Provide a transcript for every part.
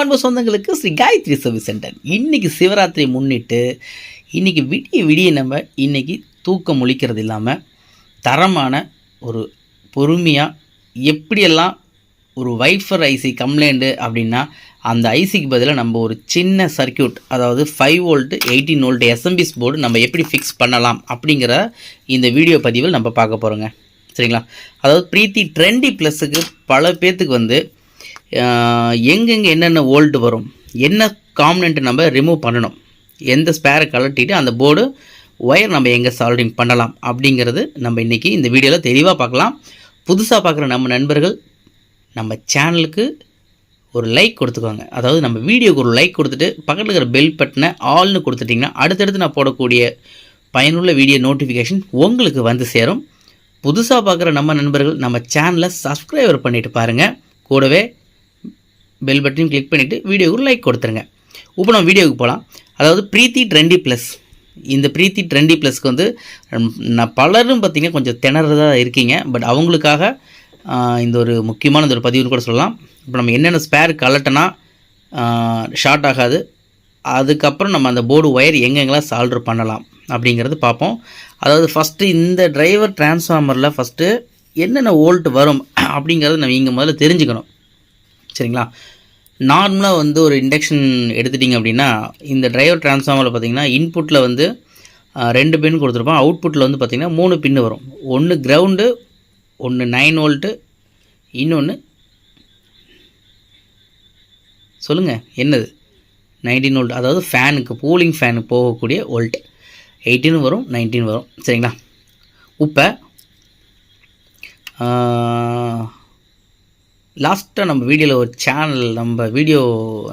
வணக்கம் அன்பு சொந்தங்களுக்கு ஸ்ரீ காயத்ரி சர்வீஸ் சென்டர். இன்றைக்கி சிவராத்திரி முன்னிட்டு இன்றைக்கி விடிய விடிய நம்ம இன்றைக்கி தூக்கம் முழிக்கிறது இல்லாமல் தரமான ஒரு பொறுமையாக எப்படியெல்லாம் ஒரு வைஃபர் ஐசி கம்ப்ளைண்ட்டு அப்படின்னா அந்த ஐசிக்கு பதிலாக நம்ம ஒரு சின்ன சர்க்கியூட் அதாவது five volt eighteen volt SMPS board நம்ம எப்படி ஃபிக்ஸ் பண்ணலாம் அப்படிங்கிற இந்த வீடியோ பதிவில் நம்ம பார்க்க போகிறோங்க சரிங்களா? அதாவது பிரீத்தி ட்ரெண்டி ப்ளஸுக்கு பல பேர்த்துக்கு வந்து எங்கெங்கே என்னென்ன ஓல்டு வரும் என்ன காம்பனண்ட் நம்ம ரிமூவ் பண்ணணும் எந்த ஸ்பேரை கலட்டிட்டு அந்த போர்டு ஒயர் நம்ம எங்கே சால்டிங் பண்ணலாம் அப்படிங்கிறது நம்ம இன்றைக்கி இந்த வீடியோவில் தெளிவாக பார்க்கலாம். புதுசாக பார்க்குற நம்ம நண்பர்கள் நம்ம சேனலுக்கு ஒரு லைக் கொடுத்துக்கோங்க. அதாவது நம்ம வீடியோக்கு ஒரு லைக் கொடுத்துட்டு பக்கத்தில் இருக்கிற பெல் பட்டனை ஆல்னு கொடுத்துட்டிங்கன்னா அடுத்தடுத்து நான் போடக்கூடிய பயனுள்ள வீடியோ நோட்டிஃபிகேஷன் உங்களுக்கு வந்து சேரும். புதுசாக பார்க்குற நம்ம நண்பர்கள் நம்ம சேனலை சப்ஸ்கிரைபர் பண்ணிவிட்டு பாருங்கள் கூடவே பெல் பட்டனையும் கிளிக் பண்ணிவிட்டு வீடியோவுக்கு லைக் கொடுத்துருங்க. இப்போ நம்ம வீடியோவுக்கு போகலாம் அதாவது ப்ரீத்தி ட்ரெண்டி ப்ளஸ் இந்த ப்ரீத்தி ட்ரெண்டி ப்ளஸ்க்கு வந்து நான் பலரும் பார்த்திங்கன்னா கொஞ்சம் திணறதாக இருக்கீங்க. பட் அவங்களுக்காக இந்த ஒரு முக்கியமான இந்த ஒரு பதிவுன்னு கூட சொல்லலாம். இப்போ நம்ம என்னென்ன ஸ்பேர் கலட்டினா ஷார்ட் ஆகாது. அதுக்கப்புறம் நம்ம அந்த போர்டு ஒயர் எங்கெங்கெல்லாம் சால்டர் பண்ணலாம் அப்படிங்கிறது பார்ப்போம். அதாவது ஃபஸ்ட்டு இந்த டிரைவர் டிரான்ஸ்ஃபார்மரில் ஃபஸ்ட்டு என்னென்ன வோல்ட் வரும் அப்படிங்கிறத நம்ம இங்கே முதல்ல தெரிஞ்சுக்கணும். சரிங்களா? நார்மலாக வந்து ஒரு இண்டக்ஷன் எடுத்துட்டிங்க அப்படின்னா இந்த டிரைவர் டிரான்ஸ்ஃபார்மரில் பார்த்தீங்கன்னா இன்புட்டில் வந்து ரெண்டு பின் கொடுத்துருப்போம் அவுட்புட்டில் வந்து பார்த்திங்கன்னா மூணு பின்னு வரும். ஒன்று கிரவுண்டு ஒன்று நைன் வோல்ட்டு இன்னொன்று சொல்லுங்கள் என்னது? நைன்டீன் வோல்ட் அதாவது ஃபேனுக்கு கூலிங் ஃபேனுக்கு போகக்கூடிய வோல்ட் எயிட்டீன் வரும் நைன்டீன் வரும். சரிங்களா? இப்போ லாஸ்ட்டாக நம்ம வீடியோவில் ஒரு சேனல் நம்ம வீடியோ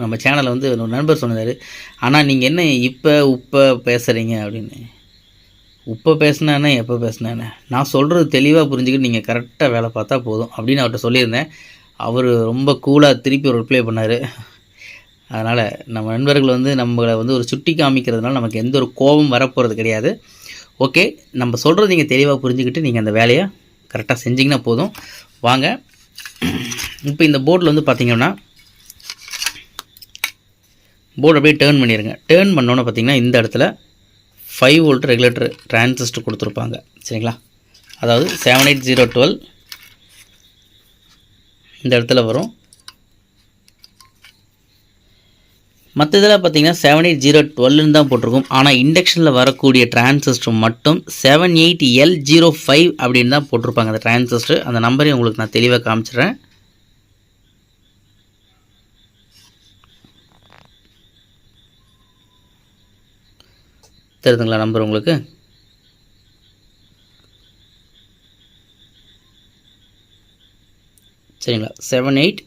நம்ம சேனலில் வந்து ஒரு நண்பர் சொன்னார். ஆனால் நீங்கள் என்ன இப்போ உப்பை பேசுகிறீங்க அப்படின்னு. இப்போ பேசினானே எப்போ பேசினானே நான் சொல்கிறது தெளிவாக புரிஞ்சுக்கிட்டு நீங்கள் கரெக்டாக வேலை பார்த்தா போதும் அப்படின்னு அவர்கிட்ட சொல்லியிருந்தேன். அவர் ரொம்ப கூலாக திருப்பி ஒரு ரிப்ளை பண்ணார். அதனால் நம்ம நண்பர்கள் வந்து நம்மளை வந்து ஒரு சுட்டி காமிக்கிறதுனால நமக்கு எந்த ஒரு கோபம் வரப்போகிறது கிடையாது. ஓகே நம்ம சொல்கிறது நீங்கள் தெளிவாக புரிஞ்சுக்கிட்டு நீங்கள் அந்த வேலையை கரெக்டாக செஞ்சிங்கன்னா போதும். வாங்க இப்போ இந்த போர்டில் வந்து பார்த்தீங்கன்னா போர்டு அப்படியே டேர்ன் பண்ணிடுங்க டேர்ன் பண்ணோன்னே பார்த்தீங்கன்னா இந்த இடத்துல ஃபைவ் வோல்ட் ரெகுலேட்டர் டிரான்சிஸ்டர் கொடுத்துருப்பாங்க. சரிங்களா? அதாவது செவன் எயிட் ஜீரோ டுவெல் இந்த இடத்துல வரும். மற்ற இதில் பார்த்தீங்கன்னா செவன் எயிட் ஜீரோ டுவெல்னு தான் போட்டிருக்கும். ஆனால் இண்டக்ஷனில் வரக்கூடிய டிரான்சிஸ்டர் மட்டும் seven eight L zero five அப்படின்னு தான் போட்டிருப்பாங்க அந்த டிரான்சிஸ்டர் அந்த நம்பரையும் உங்களுக்கு நான் தெளிவாக காமிச்சிடுறேன். தெரியுதுங்களா நம்பர் உங்களுக்கு? சரிங்களா seven eight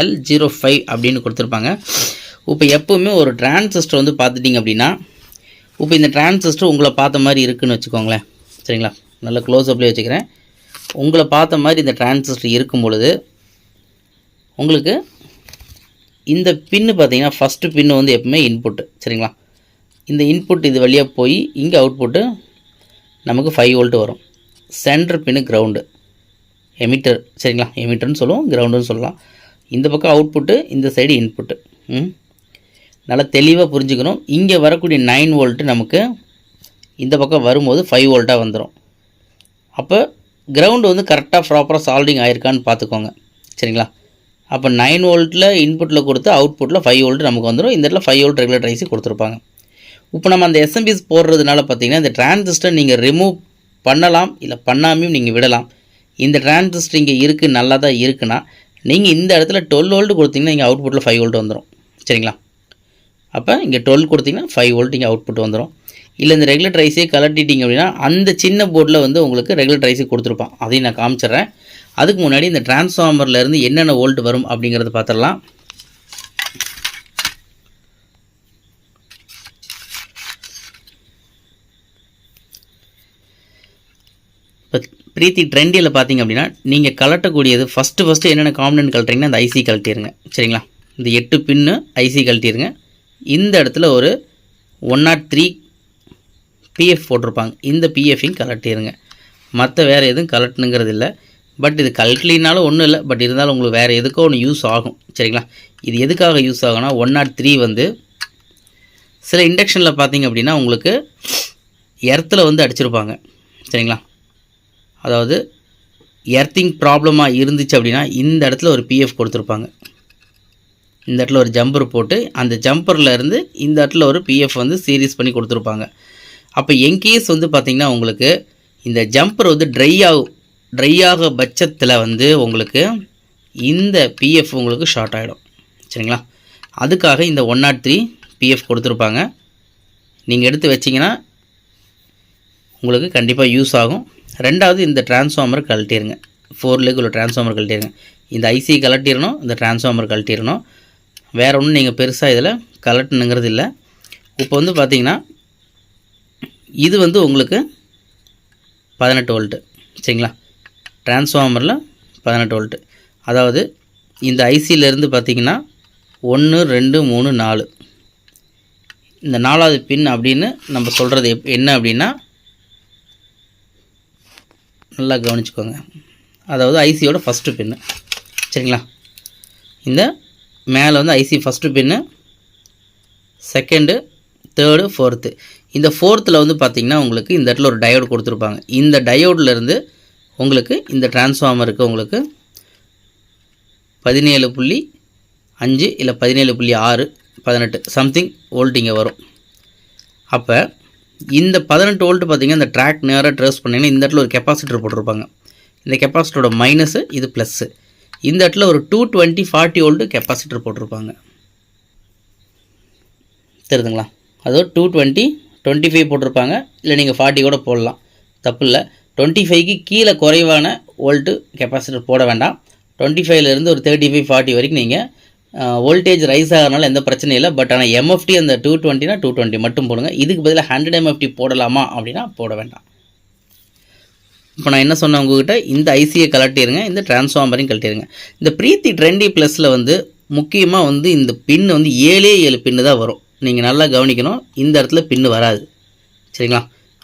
L zero five அப்படின்னு கொடுத்துருப்பாங்க. இப்போ எப்போவுமே ஒரு டிரான்சிஸ்டர் வந்து பார்த்துட்டிங்க அப்படின்னா இப்போ இந்த டிரான்சிஸ்டர் உங்களை பார்த்த மாதிரி இருக்குன்னு வச்சுக்கோங்களேன். சரிங்களா? நல்ல க்ளோஸ்அப்லேயே வச்சுக்கிறேன். உங்களை பார்த்த மாதிரி இந்த டிரான்சிஸ்டர் இருக்கும் பொழுது உங்களுக்கு இந்த பின்னு பார்த்தீங்கன்னா ஃபஸ்ட்டு பின்னு வந்து எப்பவுமே இன்புட்டு சரிங்களா? இந்த இன்புட் இது வழியாக போய் இங்கே அவுட்புட்டு நமக்கு ஃபைவ் வோல்ட் வரும். சென்டர் பின்னு கிரவுண்டு எமிட்டர் சரிங்களா? எமிட்டர்னு சொல்லுவோம் கிரவுண்டுன்னு சொல்லலாம். இந்த பக்கம் அவுட்புட்டு இந்த சைடு இன்புட்டு ம். நல்லா தெளிவாக புரிஞ்சுக்கணும். இங்கே வரக்கூடிய நைன் வோல்ட்டு நமக்கு இந்த பக்கம் வரும்போது ஃபைவ் வோல்ட்டாக வந்துடும் அப்போ கிரவுண்டு வந்து கரெக்டாக ப்ராப்பராக சால்டிங் ஆயிருக்கான்னு பார்த்துக்கோங்க. சரிங்களா? அப்போ நைன் வோல்ட்டில் இன்புட்டில் கொடுத்து அவுட்புட்டில் ஃபைவ் வோல்ட் நமக்கு வந்துடும் இந்த இடத்துல ஃபைவ் வோல்ட் ரெகுலேட் ஐசி கொடுத்துருப்பாங்க. இப்போ நம்ம அந்த எஸ்எம்பிஸ் போடுறதுனால பார்த்தீங்கன்னா இந்த டிரான்சிஸ்டர் நீங்கள் ரிமூவ் பண்ணலாம் இல்லை பண்ணாமையும் நீங்கள் விடலாம். இந்த டிரான்சிஸ்டர் இங்கே இருக்குது நல்லா தான் இருக்குன்னா நீங்கள் இந்த இடத்துல டுவெல் வோல்ட் கொடுத்தீங்கன்னா இங்கே அவுட்புட்டில் ஃபைவ் வோல்ட் வந்துடும் சரிங்களா? அப்போ இங்கே டுவெல் கொடுத்தீங்கன்னா ஃபைவ் வோல்ட் இங்கே அவுட்புட் வந்துடும் இல்லை இந்த ரெகுலேட்டர் ஐஸே கலட்டிட்டிங்க அப்படின்னா அந்த சின்ன போர்டில் வந்து உங்களுக்கு ரெகுலேட்டர் ஐஸே கொடுத்துருப்பான். அதையும் நான் காமிச்சிடுறேன். அதுக்கு முன்னாடி இந்த டிரான்ஸ்ஃபார்மர்ல இருந்து என்னென்ன வோல்ட் வரும் அப்படிங்கிறத பார்த்துடலாம். பிரீத்தி ட்ரெண்டியில் பார்த்தீங்க அப்படின்னா நீங்கள் கலட்டக்கூடியது ஃபஸ்ட்டு ஃபஸ்ட்டு என்னென்ன காம்பனன்ட் கழட்டுறீங்கன்னா அந்த ஐசி கழட்டிடுங்க சரிங்களா? இந்த எட்டு பின்னு ஐசி கழட்டிடுங்க இந்த இடத்துல ஒரு ஒன் நாட் த்ரீ பிஎஃப் போட்டிருப்பாங்க. இந்த பிஎஃப்பையும் கலட்டிடுங்க மற்ற வேறு எதுவும் கலட்டணுங்கிறது இல்லை. பட் இது கல்ட்லினாலும் ஒன்றும் இல்லை. பட் இருந்தாலும் உங்களுக்கு வேறு எதுக்கோ ஒன்று யூஸ் ஆகும். சரிங்களா? இது எதுக்காக யூஸ் ஆகும்னா ஒன் நாட் த்ரீ வந்து சில இண்டக்ஷனில் பார்த்தீங்க அப்படின்னா உங்களுக்கு எர்த்தில் வந்து அடிச்சிருப்பாங்க. சரிங்களா? அதாவது எர்த்திங் ப்ராப்ளமாக இருந்துச்சு அப்படின்னா இந்த இடத்துல ஒரு பிஎஃப் கொடுத்துருப்பாங்க. இந்த இடத்துல ஒரு ஜம்பர் போட்டு அந்த ஜம்பரில் இருந்து இந்த இடத்துல ஒரு பிஎஃப் வந்து சீரியஸ் பண்ணி கொடுத்துருப்பாங்க. அப்போ என்கேஸ் வந்து பார்த்திங்கன்னா உங்களுக்கு இந்த ஜம்பர் வந்து ட்ரை ஆகும். ட்ரை ஆக பட்சத்தில் வந்து உங்களுக்கு இந்த பிஎஃப் உங்களுக்கு ஷார்ட் ஆகிடும் சரிங்களா? அதுக்காக இந்த ஒன் நாட் த்ரீ பிஎஃப் கொடுத்துருப்பாங்க. நீங்கள் எடுத்து வச்சிங்கன்னா உங்களுக்கு கண்டிப்பாக யூஸ் ஆகும். ரெண்டாவது இந்த டிரான்ஸ்ஃபார்மர் கழட்டிடுங்க ஃபோர் லெக் உள்ள டிரான்ஸ்ஃபார்மர் கழட்டிடுங்க இந்த ஐசி கழட்டிடணும் இந்த டிரான்ஸ்ஃபார்மர் கழட்டிடணும் வேறு ஒன்றும் நீங்கள் பெருசாக இதில் கலட்டணுங்கிறது இல்லை. இப்போ வந்து பார்த்தீங்கன்னா இது வந்து உங்களுக்கு பதினெட்டு வோல்ட்டு சரிங்களா? டிரான்ஸ்ஃபார்மரில் பதினெட்டு வோல்ட்டு அதாவது இந்த ஐசியிலேருந்து பார்த்தீங்கன்னா ஒன்று ரெண்டு மூணு நாலு. இந்த நாலாவது பின் அப்படின்னு நம்ம சொல்கிறது எப் என்ன அப்படின்னா நல்லா கவனிச்சுக்கோங்க. அதாவது ஐசியோட ஃபஸ்ட்டு பின்னு சரிங்களா? இந்த மேலே வந்து IC first pin second third fourth இந்த ஃபோர்த்தில் வந்து பார்த்திங்கன்னா உங்களுக்கு இந்த இடத்துல ஒரு டயோடு கொடுத்துருப்பாங்க. இந்த டயோட்லேருந்து உங்களுக்கு இந்த டிரான்ஸ்ஃபார்மருக்கு உங்களுக்கு பதினேழு புள்ளி அஞ்சு இல்லை பதினேழு புள்ளி ஆறு பதினெட்டு சம்திங் வோல்ட் வரும். அப்போ இந்த பதினெட்டு வோல்ட் பார்த்திங்கன்னா இந்த ட்ராக் நேராக ட்ரேஸ் பண்ணிங்கன்னா இந்த இடத்துல ஒரு கெப்பாசிட்டர் போட்டிருப்பாங்க. இந்த கெப்பாசிட்டரோட மைனஸு இது ப்ளஸ்ஸு இந்த இடத்துல ஒரு two twenty forty volt capacitor போட்டிருப்பாங்க. தெரியுதுங்களா? அதுவும் டூ டுவெண்ட்டி டுவெண்ட்டி ஃபைவ் போட்டிருப்பாங்க. இல்லை நீங்கள் ஃபார்ட்டி கூட போடலாம். தப்பு இல்லை. டுவெண்ட்டி ஃபைவ்க்கு கீழே குறைவான வோல்ட்டு கெப்பாசிட்டர் போட வேண்டாம். டுவெண்ட்டி ஃபைவ்லேருந்து ஒரு தேர்ட்டி ஃபைவ் ஃபார்ட்டி வரைக்கும் நீங்கள் வோல்டேஜ் ரைஸ் ஆகிறனால எந்த பிரச்சனையும் இல்லை. பட் ஆனால் எம்எஃப்டி அந்த டூ டுவெண்ட்டினா டூ டுவெண்ட்டி மட்டும் போடுங்க. இதுக்கு பதிலாக ஹண்ட்ரட் எம்எஃப்டி போடலாமா அப்படின்னா போட வேண்டாம். இப்போ நான் என்ன சொன்னேன் உங்ககிட்ட? இந்த ஐசியை கலட்டிடுங்க இந்த டிரான்ஸ்ஃபார்மரையும் கலட்டிடுங்க இந்த ப்ரீத்தி ட்ரெண்டி ப்ளஸில் வந்து முக்கியமாக வந்து இந்த பின்னு வந்து ஏழே ஏழு பின்னு தான் வரும். நீங்கள் நல்லா கவனிக்கணும் இந்த இடத்துல பின்னு வராது. சரிங்களா?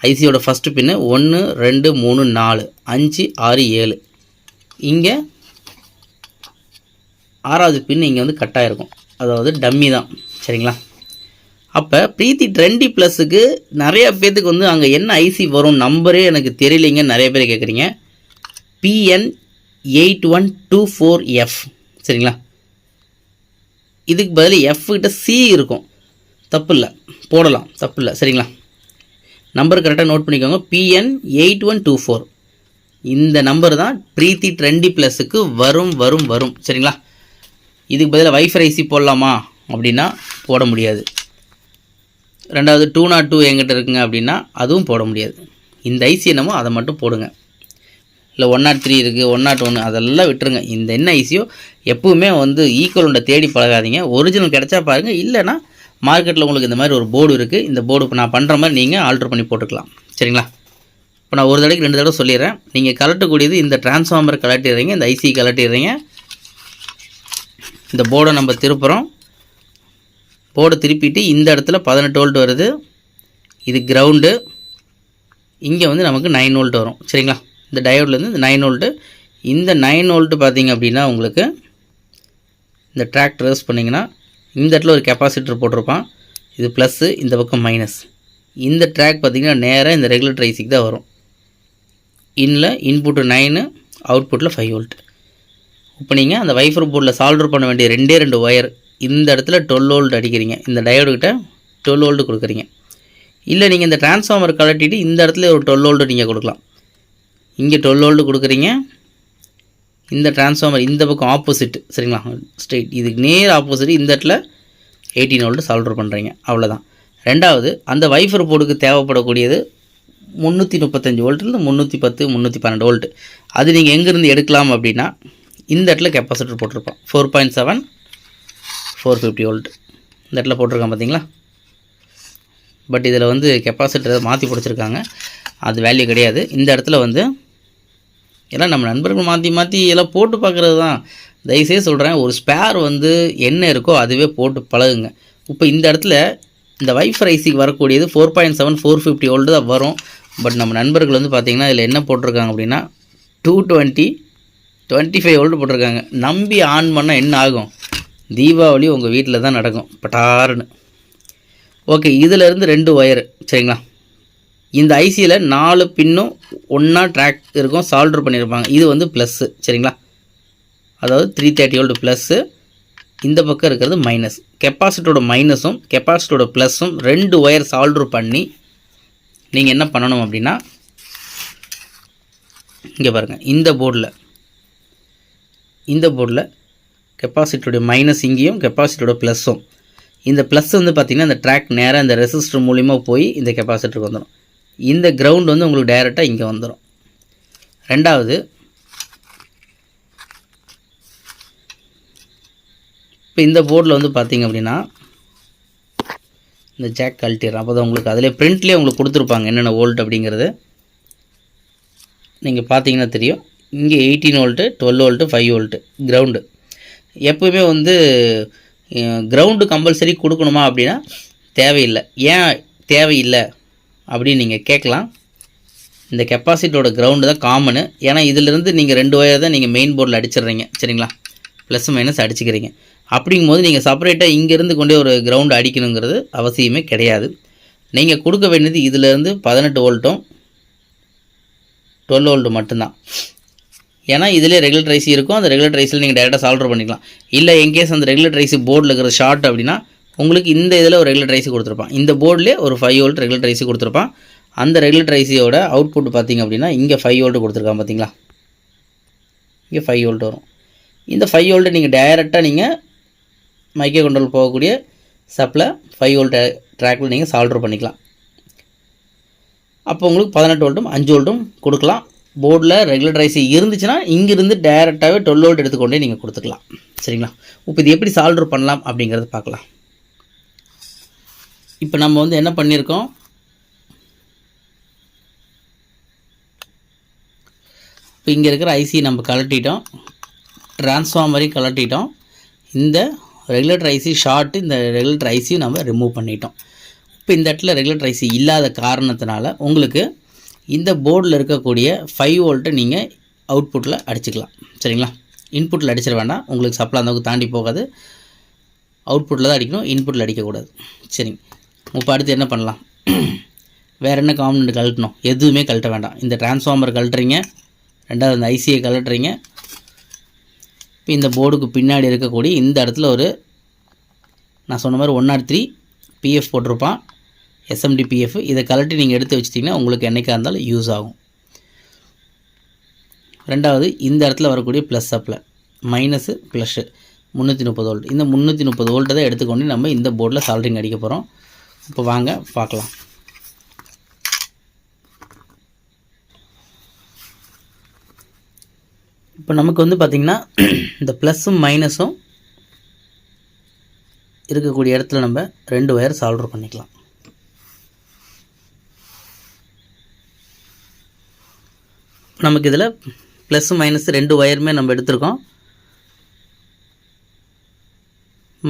ஐசியோட ஃபஸ்ட்டு பின்னு ஒன்று ரெண்டு மூணு நாலு அஞ்சு ஆறு ஏழு. இங்கே ஆறாவது பின் இங்கே வந்து கட்டாக இருக்கும். அதாவது டம்மி தான். சரிங்களா? அப்போ ப்ரீத்தி ட்ரெண்டி ப்ளஸுக்கு நிறைய பேர்த்துக்கு வந்து அங்கே என்ன ஐசி வரும் நம்பரே எனக்கு தெரியலைங்க. நிறைய பேர் கேட்குறீங்க PN eight one two four F சரிங்களா? இதுக்கு பதில் எஃப்கிட்ட சி இருக்கும். தப்பு இல்லை போடலாம். தப்பு இல்லை சரிங்களா? நம்பர் கரெக்டாக நோட் பண்ணிக்கோங்க. PN eight one two four இந்த நம்பர் தான் ப்ரீத்தி ட்ரெண்டி ப்ளஸுக்கு வரும் வரும் வரும். சரிங்களா? இதுக்கு பதிலாக வைஃபை ஐசி போடலாமா அப்படின்னா போட முடியாது. ரெண்டாவது டூ நாட் டூ எங்கிட்ட இருக்குங்க அப்படின்னா அதுவும் போட முடியாது. இந்த ஐசி என்னமோ அதை மட்டும் போடுங்க. இல்லை ஒன் நாட் த்ரீ இருக்குது ஒன் நாட் ஒன்று அதெல்லாம் விட்டுருங்க. இந்த என்ன ஐசியோ எப்பவுமே வந்து ஈக்குவல் உண்டை தேடி பழகாதீங்க. ஒரிஜினல் கிடைச்சா பாருங்கள் இல்லைன்னா மார்க்கெட்டில் உங்களுக்கு இந்த மாதிரி ஒரு போர்டு இருக்குது இந்த போர்டு இப்போ நான் பண்ணுற மாதிரி நீங்கள் ஆல்ட்ரு பண்ணி போட்டுக்கலாம். சரிங்களா? இப்போ நான் ஒரு தடவைக்கு ரெண்டு தடவை சொல்லிடுறேன். நீங்கள் கலட்டக்கூடியது இந்த டிரான்ஸ்ஃபார்மர் கலட்டிடுறீங்க இந்த ஐசி கலட்டிடுறீங்க இந்த போர்டை நம்ம திருப்புறோம். போர்டை திருப்பிட்டு இந்த இடத்துல பதினெட்டு வோல்ட் வருது. இது கிரவுண்டு. இங்கே வந்து நமக்கு நைன் வோல்ட் வரும். சரிங்களா? இந்த டயோட்லேருந்து இந்த நைன் வோல்ட்டு இந்த நைன் வோல்ட்டு பார்த்தீங்க அப்படின்னா உங்களுக்கு இந்த ட்ராக்டர் யூஸ் பண்ணிங்கன்னா இந்த இடத்துல ஒரு கெப்பாசிட்டர் போட்டிருப்பான். இது ப்ளஸ்ஸு இந்த பக்கம் மைனஸ் இந்த ட்ராக் பார்த்திங்கன்னா நேராக இந்த ரெகுலேட்டர் ஐசிக்கு தான் வரும். இன்னில் இன்புட்டு நைனு அவுட்புட்டில் ஃபைவ் வோல்ட். இப்போ நீங்கள் அந்த வைஃபர் போர்டில் சால்டர் பண்ண வேண்டிய ரெண்டே ரெண்டு ஒயர் இந்த இடத்துல டுவெல் ஓல்டு அடிக்கிறீங்க. இந்த டயோடுக்கிட்ட டுவெல் ஓல்டு கொடுக்குறீங்க. இல்லை நீங்கள் இந்த டிரான்ஸ்ஃபார்மர் கலட்டிட்டு இந்த இடத்துல ஒரு டுவெல் ஓல்டு நீங்கள் கொடுக்கலாம். இங்கே டுவெல் ஓல்டு கொடுக்குறீங்க. இந்த டிரான்ஸ்ஃபார்மர் இந்த பக்கம் ஆப்போசிட் சரிங்களா? ஸ்ட்ரெயிட் இதுக்கு நேர் ஆப்போசிட் இந்த இடத்துல எயிட்டீன் ஓல்டு சால்டர் பண்ணுறீங்க அவ்வளோதான் ரெண்டாவது அந்த வைஃபர் போர்டுக்கு தேவைப்படக்கூடியது முந்நூற்றி முப்பத்தஞ்சு வோல்ட்லேருந்து முந்நூற்றி பத்து முந்நூற்றி பன்னெண்டு ஓல்ட்டு அது நீங்கள் எங்கேருந்து எடுக்கலாம் அப்படின்னா இந்த இடத்துல கெப்பாசிட்டர் போட்டிருப்போம். Four point seven four fifty volt இந்த இடத்துல போட்டிருக்கான் பார்த்தீங்களா பட் இதில் வந்து கெப்பாசிட்டர் மாற்றி பிடிச்சிருக்காங்க. அது வேல்யூ கிடையாது. இந்த இடத்துல வந்து எல்லாம் நம்ம நண்பர்கள் மாற்றி மாற்றி எல்லாம் போட்டு பார்க்குறது தான் தயவுசெய்து சொல்கிறேன் ஒரு ஸ்பேர் வந்து என்ன இருக்கோ அதுவே போட்டு பழகுங்க. இப்போ இந்த இடத்துல இந்த வைஃபர் ஐசிக்கு வரக்கூடியது four point seven four fifty volt தான் வரும். பட் நம்ம நண்பர்கள் வந்து பார்த்திங்கன்னா இதில் என்ன போட்டிருக்காங்க அப்படின்னா two twenty twenty five volt போட்டிருக்காங்க. நம்பி ஆன் பண்ணால் என்ன ஆகும்? தீபாவளி உங்கள் வீட்டில் தான் நடக்கும். பட்டாருன்னு. ஓகே இதிலேருந்து ரெண்டு ஒயரு சரிங்களா? இந்த ஐசியில் நாலு பின்னும் ஒன்றா ட்ராக் இருக்கும் சால்டர் பண்ணியிருப்பாங்க இது வந்து ப்ளஸ்ஸு சரிங்களா? அதாவது த்ரீ தேர்ட்டி ஓல்டு ப்ளஸ்ஸு இந்த பக்கம் இருக்கிறது மைனஸ் கெப்பாசிட்டியோட மைனஸும் கெப்பாசிட்டியோட ப்ளஸ்ஸும் ரெண்டு ஒயர் சால்டர் பண்ணி நீங்கள் என்ன பண்ணணும் அப்படின்னா இங்கே பாருங்கள் இந்த போர்டில் இந்த போர்டில் கெப்பாசிட்டருடைய மைனஸ் இங்கேயும் கெப்பாசிட்டரோட ப்ளஸ்ஸும் இந்த ப்ளஸ் வந்து பார்த்திங்கன்னா இந்த ட்ராக் நேராக இந்த ரெசிஸ்டர் மூலிமா போய் இந்த கெப்பாசிட்டருக்கு வந்துடும் இந்த கிரவுண்ட் வந்து உங்களுக்கு டைரெக்டாக இங்கே வந்துடும் ரெண்டாவது இப்போ இந்த போர்டில் வந்து பார்த்திங்க அப்படின்னா இந்த ஜாக் கழட்டிடுறேன் அப்போ தான் உங்களுக்கு அதிலே பிரிண்ட்லேயே உங்களுக்கு கொடுத்துருப்பாங்க என்னென்ன ஓல்ட் அப்படிங்கிறது. நீங்கள் பார்த்தீங்கன்னா தெரியும். இங்கே eighteen volt twelve volt five volt ground எப்போவுமே வந்து கிரவுண்டு கம்பல்சரி கொடுக்கணுமா அப்படின்னா தேவையில்லை. ஏன் தேவையில்லை அப்படின்னு நீங்கள் கேட்கலாம். இந்த கெப்பாசிட்டியோட கிரவுண்டு தான் காமனு ஏன்னா இதிலிருந்து நீங்கள் ரெண்டு ஒயர் தான் நீங்கள் மெயின் போர்டில் அடிச்சிடுறீங்க. சரிங்களா? ப்ளஸ் மைனஸ் அடிச்சுக்கிறீங்க. அப்படிங்கும்போது நீங்கள் செப்பரேட்டாக இங்கேருந்து கொண்டே ஒரு கிரவுண்டு அடிக்கணுங்கிறது அவசியமே கிடையாது. நீங்கள் கொடுக்க வேண்டியது இதிலேருந்து பதினெட்டு வோல்ட்டும் டுவெல் வோல்ட்டு மட்டும்தான். ஏன்னா இதிலே ரெகுலேட்டர் ரைஸ் இருக்கும். அந்த ரெகுலேட்டர் ரைஸில் நீங்கள் டேரெக்டாக சால்டர் பண்ணிக்கலாம். இல்லை என்கேஸ் அந்த ரெகுலேட் ரைஸ் போர்டில் இருக்கிற ஷார்ட் அப்படின்னா உங்களுக்கு இந்த இதில் ஒரு ரெகுலேட்டர் ரைஸ் கொடுத்துருப்பான். இந்த போர்ட்லேயே ஒரு ஃபைவ் வோல்ட் ரெகுலேட் ரைஸ் கொடுத்துருப்பான். அந்த ரெகுலேட் ரைஸியோட அவுட்புட் பார்த்தீங்க அப்படின்னா இங்கே ஃபைவ் வோல்ட் கொடுத்துருக்கான் பார்த்தீங்களா? இங்கே ஃபைவ் வோல்ட் வரும். இந்த ஃபைவ் வோல்ட்டு நீங்கள் டைரெக்டாக நீங்கள் மைக்ரோ கண்ட்ரோல் போகக்கூடிய சப்பில் ஃபைவ் வோல்ட் ட்ராக்கில் நீங்கள் சால்டர் பண்ணிக்கலாம். அப்போ உங்களுக்கு பதினெட்டு வோல்ட்டும் அஞ்சு வோல்ட்டும் கொடுக்கலாம். போர்டில் ரெகுலேட்டர் ஐசி இருந்துச்சுன்னா இங்கிருந்து டேரெக்டாகவே டுவெல் வோல்ட் எடுத்துக்கொண்டே நீங்கள் கொடுத்துக்கலாம். சரிங்களா? இப்போ இது எப்படி சால்வ் பண்ணலாம் அப்படிங்கிறத பார்க்கலாம். இப்போ நம்ம வந்து என்ன பண்ணியிருக்கோம்? இப்போ இங்கே இருக்கிற ஐசி நம்ம கலட்டிட்டோம் டிரான்ஸ்ஃபார்மரையும் கலட்டிட்டோம் இந்த ரெகுலேட்டர் ஐசி ஷார்ட்டு இந்த ரெகுலேட்டர் ஐசியும் நம்ம ரிமூவ் பண்ணிட்டோம். இப்போ இந்த இடத்துல ரெகுலேட்டர் ஐசி இல்லாத காரணத்தினால உங்களுக்கு இந்த போர்டில் இருக்கக்கூடிய ஃபைவ் வோல்ட்டை நீங்கள் அவுட்புட்டில் அடிச்சுக்கலாம். சரிங்களா? இன்புட்டில் அடிச்சிட வேண்டாம். உங்களுக்கு சப்ளை அந்தளவுக்கு தாண்டி போகாது. அவுட்புட்டில் தான் அடிக்கணும். இன்புட்டில் அடிக்கக்கூடாது. சரிங்க இப்போ அடுத்து என்ன பண்ணலாம்? வேறு என்ன காம்பனண்ட் கழட்டணும்? எதுவுமே கழட்ட வேண்டாம். இந்த டிரான்ஸ்ஃபார்மர் கழட்டுறீங்க. ரெண்டாவது இந்த ஐசியை கழட்டுறீங்க. இப்போ இந்த போர்டுக்கு பின்னாடி இருக்கக்கூடிய இந்த இடத்துல ஒரு நான் சொன்ன மாதிரி ஒன் நாட் த்ரீ பிஎஃப் போட்டிருப்பான். எஸ்எம்டிபிஎஃப் இதை கலட்டி நீங்கள் எடுத்து வச்சிட்டிங்கன்னா உங்களுக்கு என்றைக்காக இருந்தாலும் யூஸ் ஆகும். ரெண்டாவது இந்த இடத்துல வரக்கூடிய ப்ளஸ் அப்பில் மைனஸு ப்ளஸ்ஸு முந்நூற்றி முப்பது வோல்ட் இந்த முந்நூற்றி முப்பது வோல்ட்டை தான் எடுத்துக்கொண்டு நம்ம இந்த போர்டில் சால்ட்ரிங் அடிக்க போகிறோம் இப்போ வாங்க பார்க்கலாம். இப்போ நமக்கு வந்து பார்த்திங்கன்னா இந்த ப்ளஸ்ஸும் மைனஸும் இருக்கக்கூடிய இடத்துல நம்ம ரெண்டு ஒயர் சால்டர் பண்ணிக்கலாம். நமக்கு இதில் ப்ளஸ் மைனஸ் ரெண்டு ஒயருமே நம்ம எடுத்திருக்கோம்.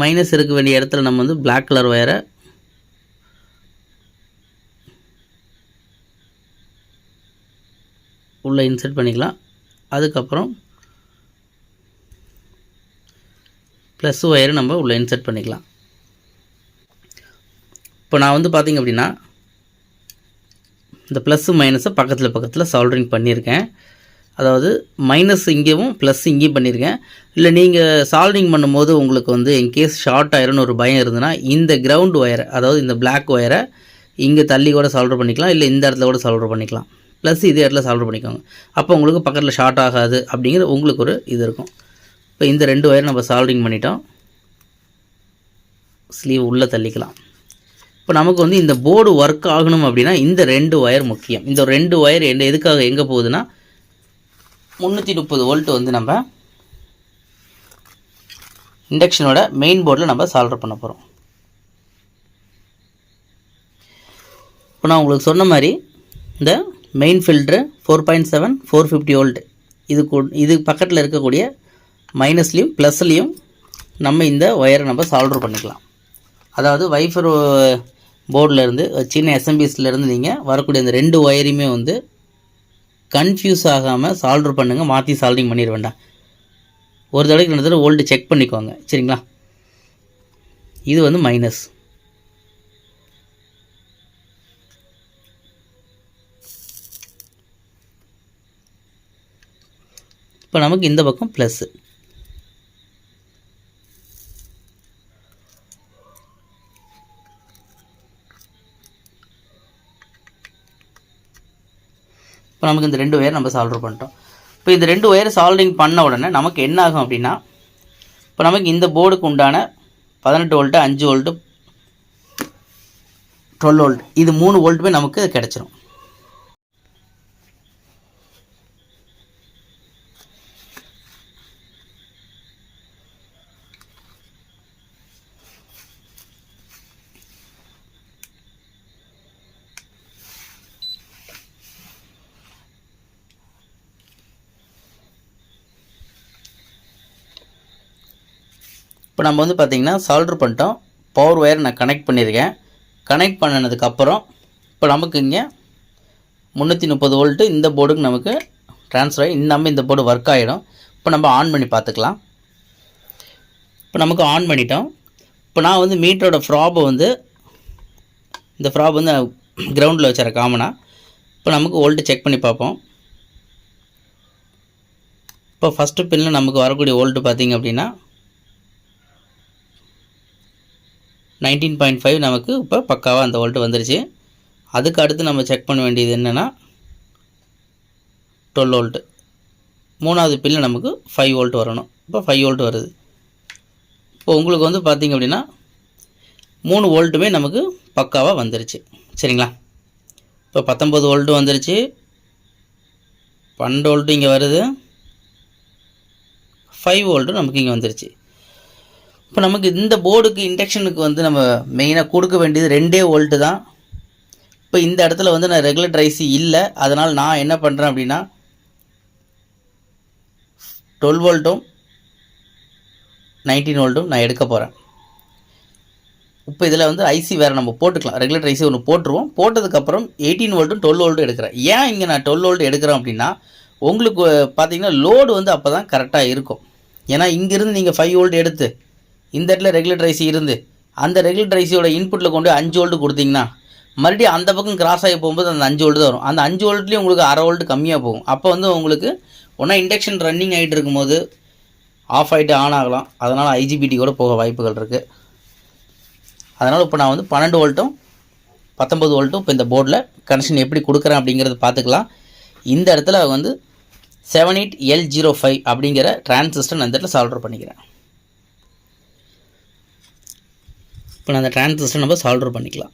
மைனஸ் இருக்க வேண்டிய இடத்துல நம்ம வந்து பிளாக் கலர் ஒயரை உள்ளே இன்சர்ட் பண்ணிக்கலாம். அதுக்கப்புறம் ப்ளஸ் ஒயரை நம்ம உள்ளே இன்சர்ட் பண்ணிக்கலாம். இப்போ நான் வந்து பார்த்திங்க அப்படின்னா இந்த ப்ளஸ்ஸு மைனஸை பக்கத்தில் பக்கத்தில் சால்ட்ரிங் பண்ணியிருக்கேன் அதாவது மைனஸ் இங்கேயும் ப்ளஸ் இங்கேயும் பண்ணியிருக்கேன் இல்லை நீங்கள் சால்ட்ரிங் பண்ணும்போது உங்களுக்கு வந்து இன்கேஸ் ஷார்ட் ஆயிரும்னு ஒரு பயம் இருந்ததுன்னா இந்த கிரவுண்ட் ஒயரை அதாவது இந்த பிளாக் ஒயரை இங்கே தள்ளி கூட சால்டர் பண்ணிக்கலாம் இல்லை இந்த இடத்துல கூட சால்டர் பண்ணிக்கலாம். ப்ளஸ் இதே இடத்துல சால்டர் பண்ணிக்கோங்க. அப்போ உங்களுக்கு பக்கத்தில் ஷார்ட் ஆகாது அப்படிங்கிற உங்களுக்கு ஒரு இது இருக்கும். இப்போ இந்த ரெண்டு ஒயர் நம்ம சால்ட்ரிங் பண்ணிட்டோம். ஸ்லீவ் உள்ளே தள்ளிக்கலாம். இப்போ நமக்கு வந்து இந்த போர்டு ஒர்க் ஆகணும் அப்படின்னா இந்த ரெண்டு ஒயர் முக்கியம். இந்த ரெண்டு ஒயர் என்ன எதுக்காக எங்கே போகுதுன்னா முந்நூற்றி முப்பது வோல்ட் வந்து நம்ம இண்டக்ஷனோட மெயின் போர்டில் நம்ம சால்டர் பண்ண போகிறோம் இப்போ நான் உங்களுக்கு சொன்ன மாதிரி இந்த main filter four point seven four fifty volt இது இது பக்கத்தில் இருக்கக்கூடிய மைனஸ்லேயும் ப்ளஸ்லேயும் நம்ம இந்த ஒயரை நம்ம சால்டர் பண்ணிக்கலாம். அதாவது வைஃபர் போர்டிலேருந்து சின்ன எஸ்எம்பிஎஸ்லேருந்து நீங்கள் வரக்கூடிய இந்த ரெண்டு ஒயரையுமே வந்து கன்ஃபியூஸ் ஆகாமல் சால்ட்ரு பண்ணுங்கள் மாற்றி சால்டிங் பண்ணிட வேண்டாம். ஒரு தடவைக்கு ரெண்டு தடவை ஓல்டு செக் பண்ணிக்கோங்க சரிங்களா? இது வந்து மைனஸ் இப்போ நமக்கு இந்த பக்கம் ப்ளஸ்ஸு இப்போ நமக்கு இந்த ரெண்டு ஒயர் நம்ம சால்வ் பண்ணிட்டோம். இப்போ இந்த ரெண்டு ஒயர் சால்டிங் பண்ண உடனே நமக்கு என்ன ஆகும் அப்படின்னா இப்போ நமக்கு இந்த போர்டுக்கு உண்டான பதினெட்டு வோல்ட்டு அஞ்சு வோல்ட்டு டுவெல் வோல்ட் இது மூணு வோல்ட்டுமே நமக்கு கிடச்சிரும். இப்போ நம்ம வந்து பார்த்திங்கன்னா சால்ட்ரு பண்ணிட்டோம். பவர் ஒயர் நான் கனெக்ட் பண்ணியிருக்கேன். கனெக்ட் பண்ணினதுக்கப்புறம் இப்போ நமக்கு இங்கே முந்நூற்றி முப்பது வோல்ட்டு இந்த போர்டுக்கு நமக்கு ட்ரான்ஸ்ஃபர் ஆகி நம்ம இந்த போர்டு ஒர்க் ஆகிடும் இப்போ நம்ம ஆன் பண்ணி பார்த்துக்கலாம். இப்போ நமக்கு ஆன் பண்ணிட்டோம். இப்போ நான் வந்து மீட்டரோட ஃப்ராபை வந்து இந்த ஃப்ராப் வந்து கிரவுண்டில் வச்சுறேன் காமனாக இப்போ நமக்கு வோல்ட்டு செக் பண்ணி பார்ப்போம். இப்போ ஃபஸ்ட்டு பின்னில் நமக்கு வரக்கூடிய வோல்ட்டு பார்த்திங்க அப்படின்னா நைன்டீன் பாயிண்ட் ஃபைவ் நமக்கு இப்போ பக்காவாக அந்த வோல்ட்டு வந்துருச்சு. அதுக்கு அடுத்து நம்ம செக் பண்ண வேண்டியது என்னென்னா டுவெல் வோல்ட்டு மூணாவது பில்லு நமக்கு ஃபைவ் வோல்ட் வரணும். இப்போ ஃபைவ் வோல்ட் வருது. இப்போ உங்களுக்கு வந்து பார்த்திங்க அப்படின்னா மூணு வோல்ட்டுமே நமக்கு பக்காவாக வந்துருச்சு. சரிங்களா? இப்போ பத்தொம்பது வோல்ட்டு வந்துருச்சு. பன்னெண்டு வோல்ட்டு இங்கே வருது. ஃபைவ் வோல்ட்டு நமக்கு இங்கே வந்துருச்சு. இப்போ நமக்கு இந்த போர்டுக்கு இண்டக்ஷனுக்கு வந்து நம்ம மெயினாக கொடுக்க வேண்டியது ரெண்டே வோல்ட்டு தான். இப்போ இந்த இடத்துல வந்து நான் ரெகுலேட்டர் ஐசி இல்லை. அதனால் நான் என்ன பண்ணுறேன் அப்படின்னா டுவெல் வோல்ட்டும் நைன்டீன் வோல்ட்டும் நான் எடுக்க போகிறேன் இப்போ இதில் வந்து ஐசி வேறு நம்ம போட்டுக்கலாம். ரெகுலேட்டர் ஐசி ஒன்று போட்டுருவோம் போட்டதுக்கப்புறம் எயிட்டீன் வோல்ட்டும் டுவெல் வோல்ட்டும் எடுக்கிறேன். ஏன் இங்கே நான் டுவெல் வோல்ட் எடுக்கிறேன் அப்படின்னா உங்களுக்கு பார்த்தீங்கன்னா லோடு வந்து அப்போ தான் கரெக்டாக இருக்கும். ஏன்னா இங்கேருந்து நீங்கள் ஃபைவ் வோல்ட் எடுத்து இந்த இடத்துல ரெகுலேட்டர் ஐசி இருந்து அந்த ரெகுலேட்டர் ஐசியோட இன்புட்டில் கொண்டு அஞ்சு வோல்ட்டு கொடுத்தீங்கன்னா மறுபடியும் அந்த பக்கம் கிராஸ் ஆகி போகும்போது அந்த அஞ்சு வோல்ட் தான் வரும். அந்த அஞ்சு வோல்ட்லேயும் உங்களுக்கு அரை வோல்ட் கம்மியாக போகும். அப்போ வந்து உங்களுக்கு ஒன்றா இண்டக்ஷன் ரன்னிங் ஆகிட்டு இருக்கும்போது ஆஃப் ஆகிட்டு ஆன் ஆகலாம். அதனால் ஐஜிபிடி கூட போக வாய்ப்புகள் இருக்குது அதனால் இப்போ நான் வந்து பன்னெண்டு வோல்ட்டும் பத்தொம்பது வோல்ட்டும் இப்போ இந்த போர்டில் கனெக்ஷன் எப்படி கொடுக்குறேன் அப்படிங்கிறத பார்த்துக்கலாம். இந்த இடத்துல வந்து seven eight L zero five அப்படிங்கிற டிரான்சிஸ்டர் நான் இந்த இடத்துல சால்வ் பண்ணிக்கிறேன். இப்போ நான் அந்த டிரான்சிஸ்டர் நம்ம சால்டர் பண்ணிக்கலாம்.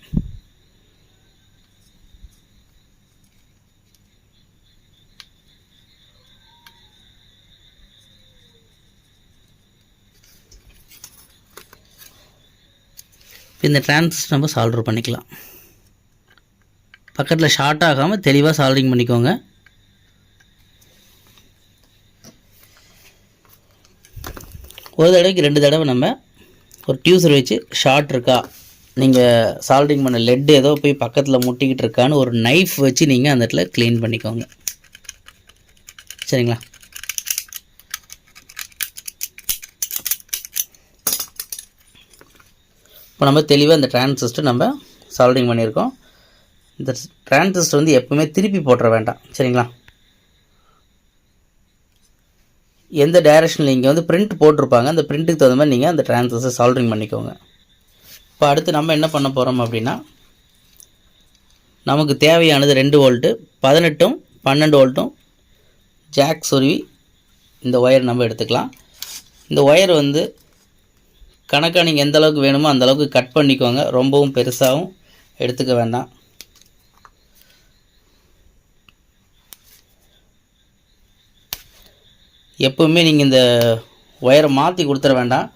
இப்போ இந்த டிரான்சிஸ்டர் நம்ம சால்டர் பண்ணிக்கலாம். பக்கத்தில் ஷார்ட் ஆகாமல் தெளிவாக சால்டரிங் பண்ணிக்கோங்க. ஒரு தடவைக்கு ரெண்டு தடவை நம்ம ஒரு டியூசர் வச்சு ஷார்ட் இருக்கா? நீங்கள் சால்டிங் பண்ண லெட் ஏதோ போய் பக்கத்தில் முட்டிக்கிட்டு இருக்கான்னு ஒரு நைஃப் வச்சு நீங்கள் அந்த இடத்துல க்ளீன் பண்ணிக்கோங்க. சரிங்களா? இப்போ நம்ம தெளிவாக இந்த டிரான்சிஸ்டர் நம்ம சால்டிங் பண்ணியிருக்கோம். இந்த டிரான்சிஸ்டர் வந்து எப்பவுமே திருப்பி போட்டுற வேண்டாம். சரிங்களா? எந்த டைரக்ஷனில் இங்கே வந்து பிரிண்ட் போட்டிருப்பாங்க அந்த பிரிண்ட்டுக்கு தகுந்த மாதிரி நீங்கள் அந்த டிரான்சிஸ்டர் சால்ட்ரிங் பண்ணிக்கோங்க. இப்போ அடுத்து நம்ம என்ன பண்ண போகிறோம் அப்படின்னா நமக்கு தேவையானது ரெண்டு வோல்ட்டு பதினெட்டும் பன்னெண்டு வோல்ட்டும் ஜாக் சொருவி இந்த ஒயர் நம்ம எடுத்துக்கலாம். இந்த ஒயர் வந்து கணக்காக நீங்கள் எந்த அளவுக்கு வேணுமோ அந்தளவுக்கு கட் பண்ணிக்கோங்க. ரொம்பவும் பெருசாகவும் எடுத்துக்க வேண்டாம். எப்போவுமே நீங்கள் இந்த ஒயரை மாற்றி கொடுத்துட வேண்டாம்.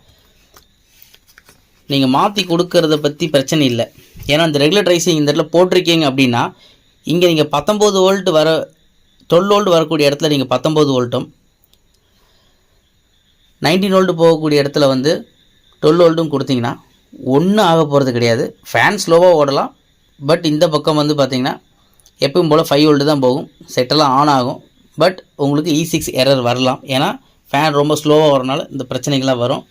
நீங்கள் மாற்றி கொடுக்கறத பற்றி பிரச்சனை இல்லை. ஏன்னா இந்த ரெகுலேட் ரைஸிங் இந்த இடத்துல போட்டிருக்கீங்க அப்படின்னா இங்கே நீங்கள் பத்தொம்போது வோல்ட் வர டுவெல் வோல்ட் வரக்கூடிய இடத்துல நீங்கள் பத்தொம்போது வோல்ட்டும் நைன்டீன் வோல்ட் போகக்கூடிய இடத்துல வந்து டுவெல் வோல்ட்டும் கொடுத்தீங்கன்னா ஒன்றும் ஆக போகிறது கிடையாது. ஃபேன் ஸ்லோவாக ஓடலாம். பட் இந்த பக்கம் வந்து பார்த்திங்கன்னா எப்பவும் போல் ஃபைவ் வோல்ட்டு தான் போகும். செட்டெல்லாம் ஆன் ஆகும். பட் உங்களுக்கு இ சிக்ஸ் எரர் வரலாம். ஏன்னா ஃபேன் ரொம்ப ஸ்லோவாக வரனால இந்த பிரச்சனைகள்லாம் வரும்.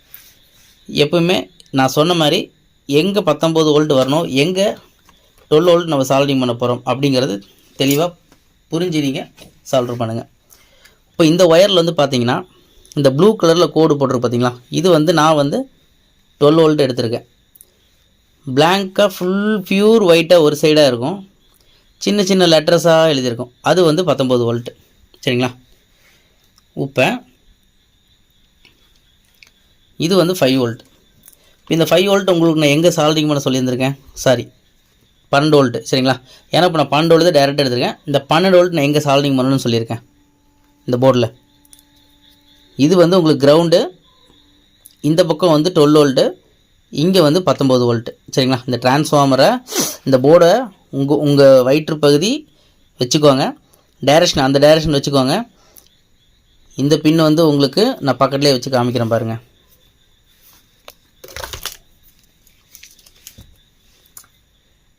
எப்பவுமே நான் சொன்ன மாதிரி எங்கே பத்தொம்போது வோல்ட் வரணும் எங்கே டுவெல் வோல்ட் நம்ம சால்விங் பண்ண போகிறோம் அப்படிங்கிறது தெளிவாக புரிஞ்சு நீங்கள் சால்வ் பண்ணுங்கள் இப்போ இந்த ஒயரில் வந்து பார்த்தீங்கன்னா இந்த ப்ளூ கலரில் கோடு போட்டிருக்கு பார்த்தீங்களா இது வந்து நான் வந்து டுவெல் வோல்ட் எடுத்திருக்கேன். பிளாங்காக ஃபுல் ப்யூர் ஒயிட்டாக ஒரு சைடாக இருக்கும். சின்ன சின்ன லெட்டர்ஸாக எழுதியிருக்கும். அது வந்து பத்தொம்போது வோல்ட்டு சரிங்களா? இப்போ இது வந்து ஃபைவ் வோல்ட் இந்த ஃபைவ் வோல்ட் உங்களுக்கு நான் எங்கே சால்டிங் பண்ண சொல்லியிருந்திருக்கேன்? சாரி பன்னெண்டு வோல்ட்டு சரிங்களா? ஏன்னா இப்போ நான் பன்னெண்டு வோல்ட் டேரெக்டாக எடுத்திருக்கேன். இந்த பன்னெண்டு வோல்ட் நான் எங்கே சால்டிங் பண்ணணும்னு சொல்லியிருக்கேன். இந்த போர்டில் இது வந்து உங்களுக்கு கிரவுண்டு இந்த பக்கம் வந்து டுவெல் வோல்ட்டு இங்கே வந்து பத்தொம்போது வோல்ட்டு சரிங்களா? இந்த டிரான்ஸ்ஃபார்மரை இந்த போர்டை உங்கள் உங்கள் வயிற்று பகுதி வச்சுக்கோங்க. டைரக்ஷன் அந்த டைரக்ஷன் வச்சுக்கோங்க. இந்த பின் வந்து உங்களுக்கு நான் பக்கத்துலேயே வச்சு காமிக்கிறேன் பாருங்கள்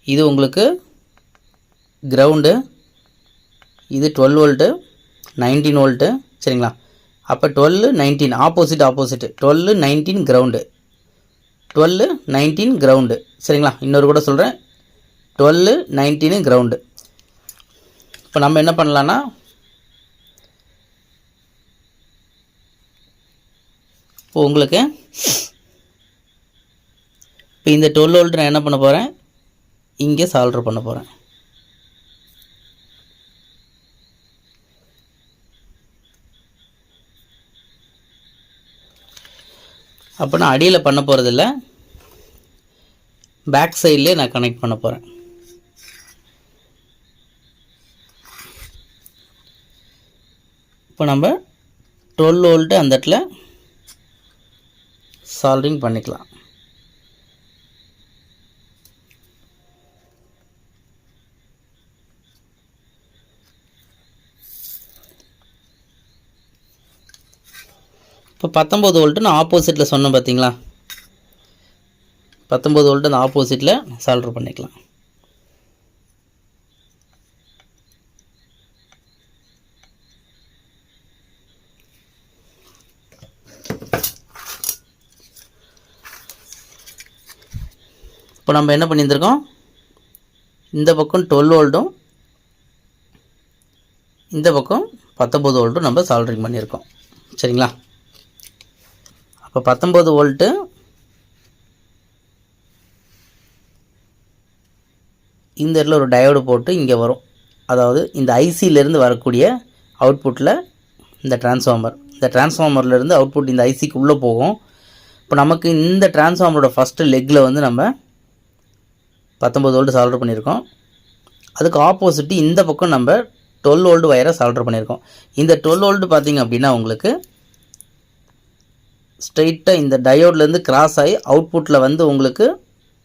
இது உங்களுக்கு கிரவுண்டு இது டுவெல் வோல்ட்டு நைன்டீன் வோல்ட்டு சரிங்களா? அப்போ twelve nineteen opposite opposite twelve nineteen ground twelve nineteen ground சரிங்களா? இன்னொரு கூட சொல்கிறேன் டுவெல்லு நைன்டீனு கிரவுண்டு இப்போ நம்ம என்ன பண்ணலான்னா இப்போ உங்களுக்கு இப்போ இந்த டுவெல் வோல்ட் நான் என்ன பண்ண போகிறேன் இங்கே சால்ட்ரு பண்ண போகிறேன் அப்போ நான் அடியில் பண்ண போகிறதில்ல பேக் சைட்லேயே நான் கனெக்ட் பண்ண போகிறேன் இப்போ நம்ம டுவெல் வோல்ட்டு அந்த இடத்துல சால்டிங் பண்ணிக்கலாம். இப்போ பத்தொம்போது வோல்ட்டு நான் ஆப்போசிட்டில் சொன்னேன் பார்த்தீங்களா? பத்தொம்போது வோல்ட்டு அந்த ஆப்போசிட்டில் சால்ட்ரு பண்ணிக்கலாம். இப்போ நம்ம என்ன பண்ணியிருந்திருக்கோம்? இந்த பக்கம் டுவெல் வோல்ட்டும் இந்த பக்கம் பத்தொம்போது வோல்ட்டும் நம்ம சால்ட்ரிங் பண்ணியிருக்கோம். சரிங்களா? அப்போ பத்தொம்போது வோல்ட்டு இந்த இடத்துல ஒரு டயோடு போட்டு இங்கே வரும். அதாவது இந்த ஐசியிலேருந்து வரக்கூடிய அவுட்புட்டில் இந்த டிரான்ஸ்ஃபார்மர் இந்த டிரான்ஸ்ஃபார்மர்லேருந்து அவுட்புட் இந்த ஐசிக்கு உள்ளே போகும். இப்போ நமக்கு இந்த டிரான்ஸ்ஃபார்மரோட ஃபஸ்ட்டு லெக்கில் வந்து நம்ம பத்தொம்பது வோல்ட் சால்டர் பண்ணியிருக்கோம். அதுக்கு ஆப்போசிட்டு இந்த பக்கம் நம்ம டுவெல் ஓல்டு வயரை சால்டர் பண்ணியிருக்கோம். இந்த டுவெல் ஓல்டு பார்த்திங்க அப்படின்னா உங்களுக்கு ஸ்ட்ரெயிட்டாக இந்த டயோட்லேருந்து கிராஸ் ஆகி அவுட்புட்டில் வந்து உங்களுக்கு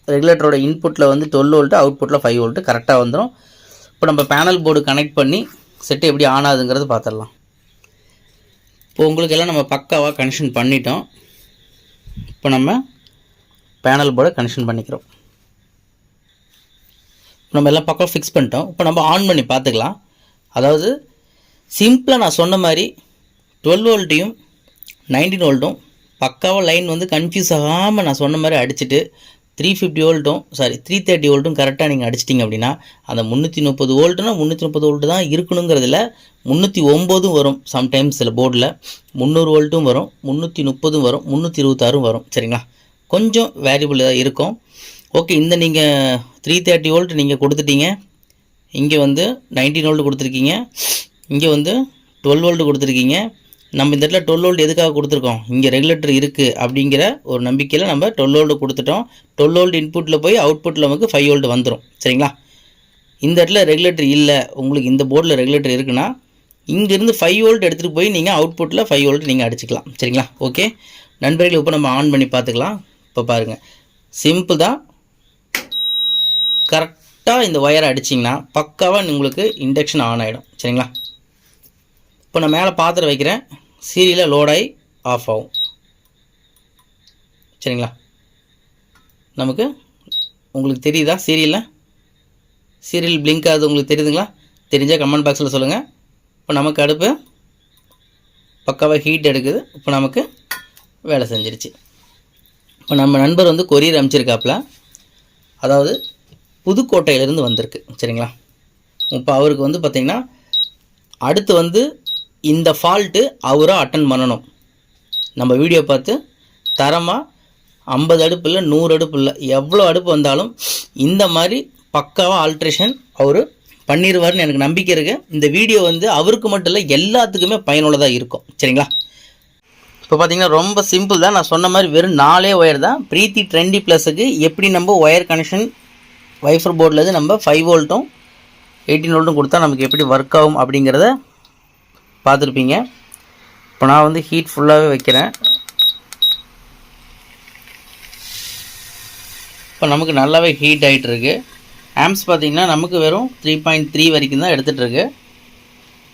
ரெகுலேட்டரோட இன்புட்டில் வந்து டுவெல் வோல்ட்டு அவுட்புட்டில் ஃபைவ் வோல்ட்டு கரெக்டாக வந்துடும் இப்போ நம்ம பேனல் போர்டு கனெக்ட் பண்ணி செட்டு எப்படி ஆன் ஆகுதுங்கிறது பார்த்துடலாம். இப்போ உங்களுக்கு எல்லாம் நம்ம பக்காவாக கனெக்ஷன் பண்ணிட்டோம். இப்போ நம்ம பேனல் போர்டை கனெக்ஷன் பண்ணிக்கிறோம். நம்ம எல்லாம் பக்கம் ஃபிக்ஸ் பண்ணிட்டோம். இப்போ நம்ம ஆன் பண்ணி பார்த்துக்கலாம். அதாவது சிம்பிளாக நான் சொன்ன மாதிரி டுவெல் வோல்ட்டையும் நைன்டீன் வோல்ட்டும் பக்காவாக லைன் வந்து கன்ஃபியூஸ் ஆகாமல் நான் சொன்ன மாதிரி அடிச்சுட்டு த்ரீ ஃபிஃப்டி வோல்ட்டும் சாரி த்ரீ தேர்ட்டி வோல்ட்டும் கரெக்டாக நீங்கள் அடிச்சிட்டிங்க அப்படின்னா அந்த முந்நூற்றி முப்பது வோல்ட்டுனா முந்நூற்றி முப்பது வோல்ட்டு தான் இருக்கணுங்கிறதுல முந்நூற்றி ஒம்போதும் வரும் சம்டைம்ஸ் சில போர்டில் முந்நூறு வோல்ட்டும் வரும் முந்நூற்றி முப்பதும் வரும் முந்நூற்றி இருபத்தாறும் வரும். சரிங்களா? கொஞ்சம் வேரியபிள் இருக்கும். ஓகே இந்த நீங்கள் த்ரீ தேர்ட்டி வோல்ட் நீங்கள் கொடுத்துட்டீங்க. இங்கே வந்து நைன்டீன் வோல்ட் கொடுத்துருக்கீங்க. இங்கே வந்து டுவெல் வோல்ட் கொடுத்துருக்கீங்க. நம்ம இந்த இடத்துல டுவெல் வோல்ட் எதுக்காக கொடுத்துருக்கோம்? இங்கே ரெகுலேட்டர் இருக்குது அப்படிங்கிற ஒரு நம்பிக்கையில் நம்ம டுவெல் வோல்ட் கொடுத்துட்டோம். டுவெல் வோல்ட் இன்புட்டில் போய் அவுட்புட்டில் நமக்கு ஃபைவ் வோல்ட் வந்துடும் சரிங்களா? இந்த இடத்துல ரெகுலேட்டர் இல்லை உங்களுக்கு இந்த போர்டில் ரெகுலேட்டர் இருக்குன்னா இங்கேருந்து ஃபைவ் வோல்ட் எடுத்துகிட்டு போய் நீங்கள் அவுட்புட்டில் ஃபைவ் வோல்ட் நீங்கள் அடிச்சுக்கலாம். சரிங்களா? ஓகே நண்பர்களை இப்போ நம்ம ஆன் பண்ணி பார்த்துக்கலாம். இப்போ பாருங்கள் சிம்பிள் தான். கரெக்டாக இந்த ஒயரை அடிச்சிங்கன்னா பக்காவாக உங்களுக்கு இண்டக்ஷன் ஆன் ஆகிடும் சரிங்களா? இப்போ நான் மேலே பாத்திரம் வைக்கிறேன். சீரியலில் லோடாகி ஆஃப் ஆகும். சரிங்களா? நமக்கு உங்களுக்கு தெரியுதா? சீரியலில் சீரியல் பிளிங்க் ஆகுது. உங்களுக்கு தெரியுதுங்களா? தெரிஞ்சால் கமெண்ட் பாக்ஸில் சொல்லுங்கள் இப்போ நமக்கு அடுப்பு பக்காவாக ஹீட் எடுக்குது. இப்போ நமக்கு வேலை செஞ்சிருச்சு. இப்போ நம்ம நண்பர் வந்து கொரியர் அனுப்பிச்சிருக்காப்புல. அதாவது புதுக்கோட்டையிலேருந்து வந்திருக்கு. சரிங்களா? இப்போ அவருக்கு வந்து பார்த்திங்கன்னா அடுத்து வந்து இந்த ஃபால்ட்டு அவராக அட்டன் பண்ணணும். நம்ம வீடியோ பார்த்து தரமாக ஐம்பது அடுப்பு இல்லை நூறு அடுப்பு இல்லை எவ்வளோ அடுப்பு வந்தாலும் இந்த மாதிரி பக்காவாக ஆல்ட்ரேஷன் அவர் பண்ணிடுவார்னு எனக்கு நம்பிக்கை இருக்குது இந்த வீடியோ வந்து அவருக்கு மட்டும் இல்லை எல்லாத்துக்குமே பயனுள்ளதாக இருக்கும். சரிங்களா? இப்போ பார்த்தீங்கன்னா ரொம்ப சிம்பிள் தான். நான் சொன்ன மாதிரி வெறும் நாலே ஒயர் தான். ப்ரீத்தி ட்ரெண்டி ப்ளஸுக்கு எப்படி நம்ம ஒயர் கனெக்ஷன் வைஃபர் போர்ட்லேருந்து நம்ம ஃபைவ் வோல்ட்டும் எயிட்டீன் வோல்ட்டும் கொடுத்தா நமக்கு எப்படி ஒர்க் ஆகும் அப்படிங்கிறத பார்த்துருப்பீங்க. இப்போ நான் வந்து ஹீட் ஃபுல்லாகவே வைக்கிறேன். இப்போ நமக்கு நல்லாவே ஹீட் ஆகிட்டுருக்கு ஆம்ஸ் பார்த்தீங்கன்னா நமக்கு வெறும் த்ரீ பாயிண்ட் த்ரீ வரைக்கும் தான் எடுத்துகிட்ருக்கு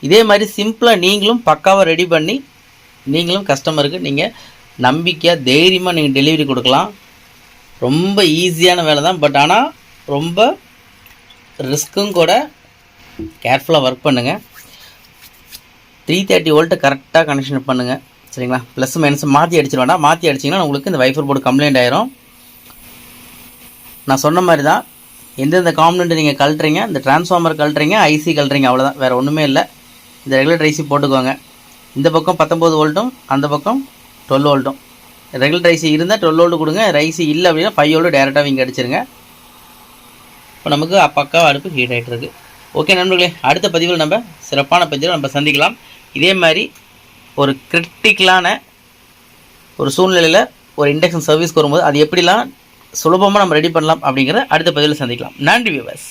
இதே மாதிரி சிம்பிளாக நீங்களும் பக்காவாக ரெடி பண்ணி நீங்களும் கஸ்டமருக்கு நீங்கள் நம்பிக்கையாக தைரியமாக நீங்கள் டெலிவரி கொடுக்கலாம். ரொம்ப ஈஸியான வேலை தான் பட் ஆனால் ரொம்ப ரிஸ்க்கும் கூட கேர்ஃபுல்லாக ஒர்க் பண்ணுங்கள் த்ரீ தேர்ட்டி வோல்ட்டு கரெக்டாக கனெக்ஷன் பண்ணுங்கள் சரிங்களா? ப்ளஸ் மைனஸ் மாற்றி அடிச்சிட வேண்டாம். மாற்றி அடிச்சிங்கன்னா உங்களுக்கு இந்த வைஃபர் போர்டு கம்ப்ளைண்ட் ஆயிரும். நான் சொன்ன மாதிரி தான் எந்தெந்த காம்பனண்ட் நீங்கள் கழட்டுறீங்க இந்த டிரான்ஸ்ஃபார்மர் கழட்டுறீங்க ஐசி கழட்டுறீங்க அவ்வளோதான் வேறு ஒன்றுமே இல்லை. இந்த ரெகுலேட்டர் ஐசி போட்டுக்கோங்க. இந்த பக்கம் பத்தொம்போது வோல்ட்டும் அந்த பக்கம் டுவெல் வோல்ட்டும் ரெகுலேட்டர் ஐசி இருந்தால் டுவெல் வோல்ட் கொடுங்க. ரைசி இல்லை அப்படின்னா ஃபைவ் வோல்ட் டேரெக்டாக இங்கே அடிச்சிருங்க. இப்போ நமக்கு பக்காவா அடுப்பு ஹீட் ஆகிட்டு ஓகே நண்பர்களே அடுத்த பதிவில் நம்ம சிறப்பான பதிவில் நம்ம சந்திக்கலாம். இதே மாதிரி ஒரு கிரிட்டிக்கலான ஒரு சூழ்நிலையில் ஒரு இண்டக்ஷன் சர்வீஸ்க்கு வரும்போது அது எப்படிலாம் சுலபமாக நம்ம ரெடி பண்ணலாம் அப்படிங்கிற அடுத்த பதிவில் சந்திக்கலாம். நன்றி வியூவர்ஸ்